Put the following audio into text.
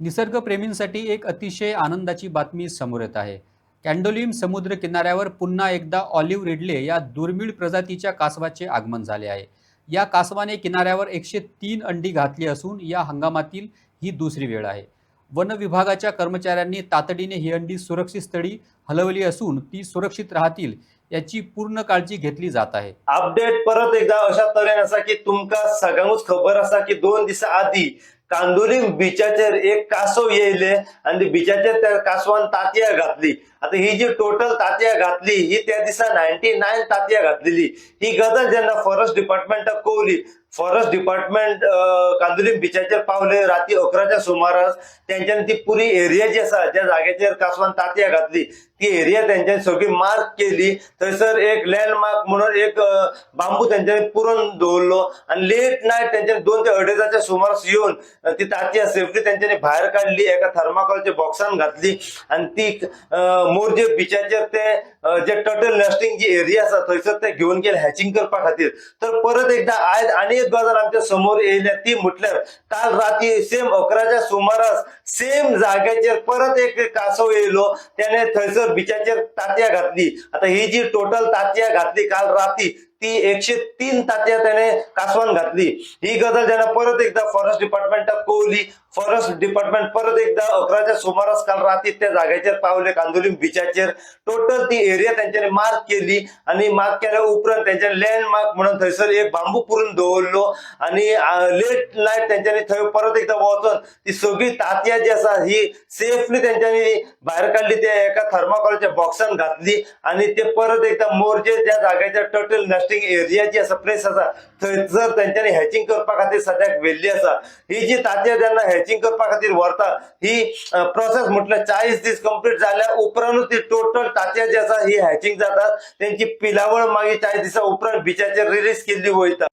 निसर्गप्रेमींसाठी एक अतिशय आनंदाची बातमी समोर येत आहे. कॅन्डोलिम समुद्र किनाऱ्यावर पुन्हा एकदा ऑलिव्ह रिडले या दुर्मिळ प्रजातीच्या कासवाचे आगमन झाले आहे. या कासवाने किनाऱ्यावर एकशे तीन अंडी घातली असून या हंगामातील ही दुसरी वेळ आहे. वन विभागाच्या कर्मचाऱ्यांनी तातडीने ही अंडी सुरक्षित स्थळी हलवली असून ती सुरक्षित राहतील याची पूर्ण काळजी घेतली जात आहे. अपडेट परत एकदा अशा तऱ्हेन असा की तुमका सगळ्यांकूच खबर असा की दोन दिसा आधी कांदोलीम बिचाचेर एक कासव येयले आनी बिचाचेर त्या कासवान तातया घातली. आता ही जी टोटल तातयां घातली ही त्या दिसा नायन्टी नायन तातया घातलेली. ही गजाल जेन्ना फॉरेस्ट डिपार्टमेंटाक कळली फॉरेस्ट डिपार्टमेंट कांदोलीम बिचाचेर पावले राती अकराच्या सुमारास त्यांच्यानी ती पुरी एरिया जी आसा ज्या जाग्याचेर कासवान तांतयां घातली ती एरिया त्यांच्यानी सगळी मार्क केली. थंयसर एक लँडमार्क म्हणून एक बांबू तेंच्यांनी पुरून दवरलो आणि लेट नायट त्यांच्यानी दोन ते अडेजाच्या सुमारास येवन ती तांतयां सेफ्टी तेंच्यांनी भायर काडली एका थर्माकोलच्या बॉक्सान घातली आणि ती मोरजे बिचाचेर ते जे टटल नेस्टिंग जी एरिया आसा थंयसर ते घेवन गेले हॅचिंग करपा खातीर. तर परत एकदा आयज आनी एक गजाल आमच्यासमोर येयल्या ती म्हटल्यार काल राती सेम अकराच्या सुमारास सेम जाग्याचेर परत एक कासव येयलो त्याने थंयसर बिचाचेर तात्या घातली. आता ही जी टोटल तात्या घातली काल राती ती एकशे तीन तात्या त्याने कासवान घातली. ही गजाल जेन्ना परत एकदा फॉरेस्ट डिपार्टमेंटाक कळली फॉरेस्ट डिपार्टमेंट परत एकदा अकराच्या सुमारास काल राती त्या जाग्याचेर पावले कांदोलीम बिचाचेर टोटल ती एरिया त्यांच्यानी मार्क केली आणि मार्क केल्या उपरांत तेंच्यांनी लँडमार्क म्हणून थंयसर एक बांबू पुरून दवरलो आणि लेट नायट त्यांच्यानी थंय परत एकदा वचून ती सगळी तात्या जी आसा ही सेफली त्यांच्यानी भायर काडली ते एका थर्माकोलच्या बॉक्सान घातली आणि ते परत एकदा मोरजे त्या जाग्याच्या टोटल नेस्टिंग एरिया जी आसा प्लेस आसा थंयसर त्यांच्यानी हॅचिंग करपा खातीर सद्याक व्हेल्ली आसा ही जी तांतयां जेन्ना हॅचिंग करपा खातीर व्हरता ही प्रोसेस म्हटल्यार चाळीस दीस कंप्लीट जाल्या उपरांतूच ती टोटल तांतयां जी आसा ही हॅचिंग जातात. तेंची पिलावळ मागीर चाळीस दिसा उपरांत बिचाचेर रिलीज केल्ली वयता